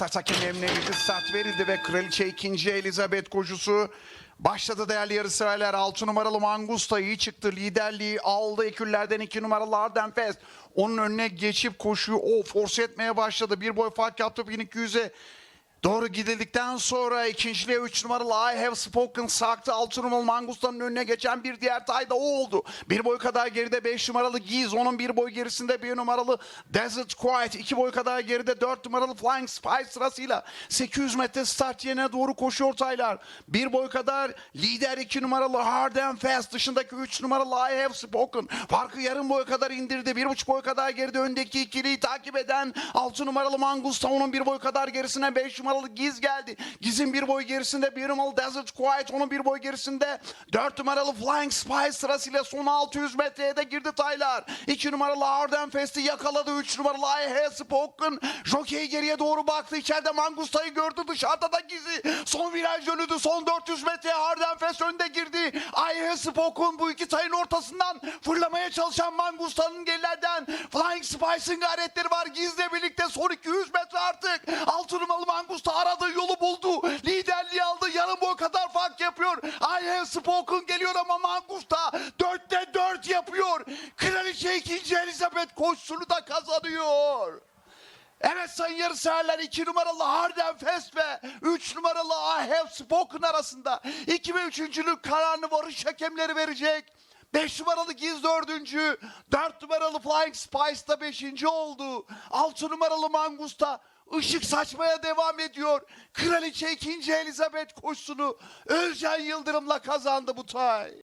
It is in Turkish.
Start hakemlerine bir start verildi ve Kraliçe 2. Elizabeth koşusu başladı değerli yarışseverler. 6 numaralı Mangusta iyi çıktı. Liderliği aldı ekürlerden 2 numaralı Ardenfest. Onun önüne geçip koşuyu o force etmeye başladı. Bir boy fark yaptı 1200'e. Doğru gidildikten sonra ikinciliğe 3 numaralı I Have Spoken sarktı. 6 numaralı Mangusta'nın önüne geçen bir diğer tay da o oldu. Bir boy kadar geride 5 numaralı Giz. Onun bir boy gerisinde 1 numaralı Desert Quiet. 2 boy kadar geride 4 numaralı Flying Spy sırasıyla 800 metre start yerine doğru koşuyor taylar. Bir boy kadar lider 2 numaralı Hard and Fast. Dışındaki 3 numaralı I Have Spoken. Farkı yarım boy kadar indirdi. 1,5 boy kadar geride öndeki ikiliyi takip eden 6 numaralı Mangusta. Onun bir boy kadar gerisine 5 numaralı Giz geldi. Giz'in bir boy gerisinde 1 numaralı Desert Quiet. Onun bir boy gerisinde 4 numaralı Flying Spy sırasıyla son 600 metreye de girdi Taylar. 2 numaralı Arden Fest'i yakaladı. 3 numaralı I Have Spoken. Jockey geriye doğru baktı. İçeride Mangusta'yı gördü. Dışarıda da Giz'i. Son viraj dönüldü. Son 400 metreye Arden Fest önde girdi. I Have Spoken bu iki tayın ortasından fırlamaya çalışan Mangusta'nın gerilerden Flying Spice'ın gayretleri var. Giz'le birlikte son 200 metre artık. 6 numaralı Mangusta aradığı yolu buldu. Liderliği aldı. Yarım boy kadar fark yapıyor. Have Spoken geliyor ama Mangusta 4'te 4 yapıyor. Kraliçe 2. Elizabeth koşusunu da kazanıyor. Evet sayın yarışseverler 2 numaralı Harden Fest ve 3 numaralı I Have Spoken arasında 2 ve 3.lük kararını varış hakemleri verecek. 5 numaralı Giz dördüncü, 4 numaralı Flying Spice da 5. oldu. 6 numaralı Mangusta ışık saçmaya devam ediyor. Kraliçe 2. Elizabeth koşusunu Özcan Yıldırım'la kazandı bu tay.